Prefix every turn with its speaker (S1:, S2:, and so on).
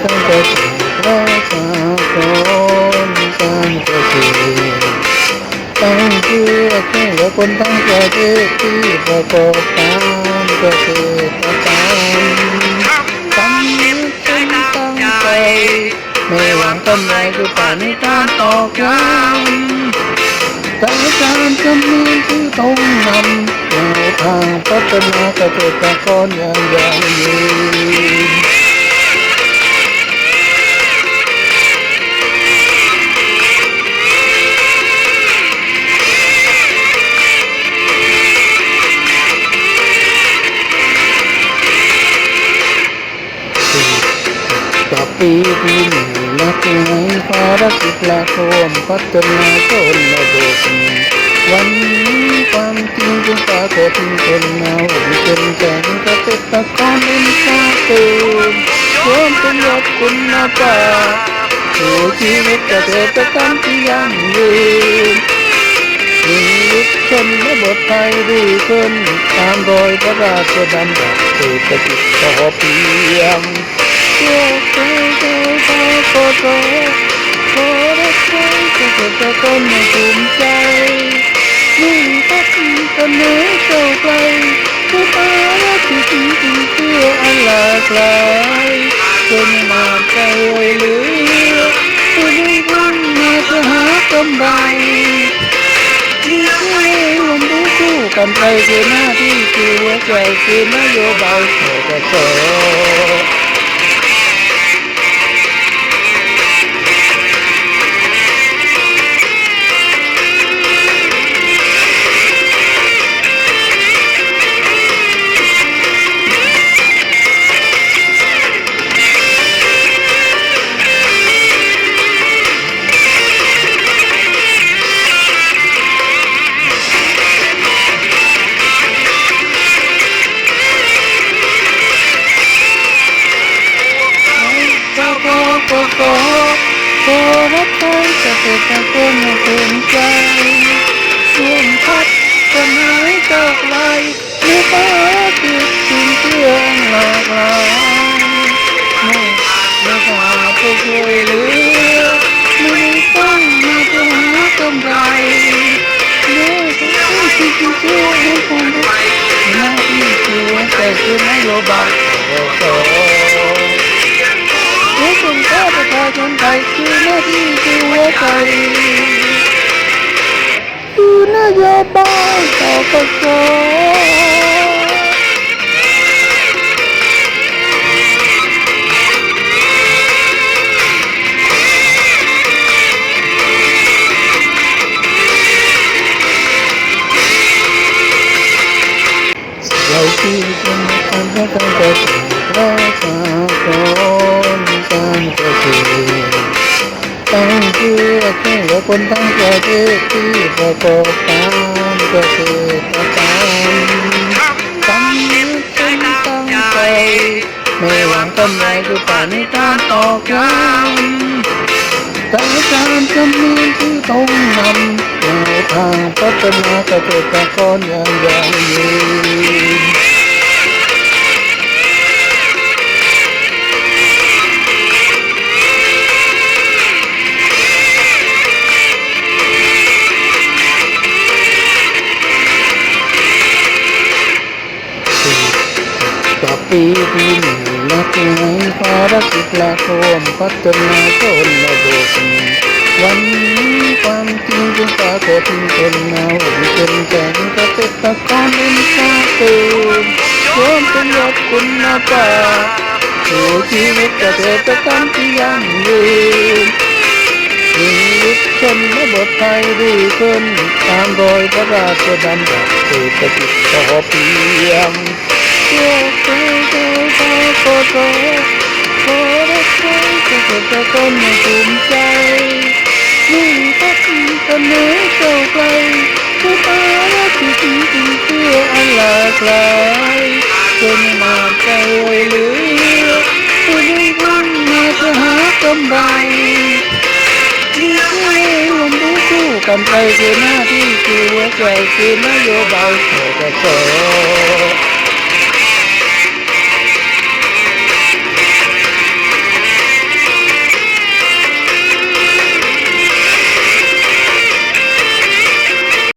S1: คนที่ต้องเกิดรักษาคนตั้งประเทศตั้งเพื่อแค่และคนทั้งประเทศที่ประกอบการเกษตรกรรมตั้งใจตั้งใจไม่หวังกำไรคือป่านในการตอกย้ำแต่การจำเนียนที่ต้องนำแนวทางพัฒนาเกษตรกรอย่างยั่งยืน ปีที่หนึ่งนักในภารกิจละโคนพัฒนาชนระบบวันนี้ความจริงจึงปรากฏเป็นเงาเป็นแสงเกษตรกรเอ็นชาติรวมเป็นยอดคุณภาพสู่ชีวิตเกษตรกรรมที่ยั่งยืนชีวิตชนบทไทยดีขึ้นตามรอยพระราชดำรัสเศรษฐกิจพอเพียง โลกใจใจใจโคตรขอรับใช้เกษตรกรในภูมิใจมุ่งพัฒนาเจ้าไกลผู้ตาและที่จริงจริงเพื่ออันหลากหลายจนมาใจไว้เหลือผู้ดึงพันมาเพื่อหากำไรที่ให้รวมรู้กันไปคือหน้าที่คือหัวใจคือนโยบายของกสก็ ขอรับใช้เกษตรกรในภูมิใจร่วมพัฒนาให้ก้าวไกลในภารกิจสิ่งเพื่องหลากหลายไม่ไม่ว่าผู้ช่วยเหลือไม่ต้องมาเพื่อหากำไรเนื้อต้องสิ่งที่ช่วยให้คนได้หน้าที่คือแต่คือนโยบายของก ว่าประชาชนไทยคือหน้าที่คือหัวใจคือนโยบายต่อกสเราที่เป็นคนเกิดรั คนทั้งประเทศที่ประกอบการเกษตรกรรมตั้งใจตั้งใจไม่หวังกำไรคือป่านในการตอกย้ำแต่การจำเนียนที่ต้องนำแนวทางพัฒนาเกษตรกรอย่างยั่งยืน กับปีที่หนึ่งนักในภารกิจละโคนพัฒนาชนระบบวันนี้ความจริงจึงปรากฏเป็นเงาเป็นแสงกระเกษตรกรเอ็นชาตื่นรวมเป็นยอดคุณภาพสู่ชีวิตเกษตรกรรมที่ยั่งยืนชีวิตชนบทไทยดีขึ้นตามรอยพระราชดำรัสเศรษฐกิจพอเพียง จใจใจโคตรขอรับใช้เกษตรกรในภูมิใจมุ่งพักเสนอเจ้าไกลผู้ตาและที่จริงจริงเพื่ออันหลากหลายจนมาใจเหลือผู้มุ่งมั่นมาเพื่อหากำไรนี่คือรวมรู้สู้กันไปคือหน้าที่คือหัวใจคือนโยบายขอสช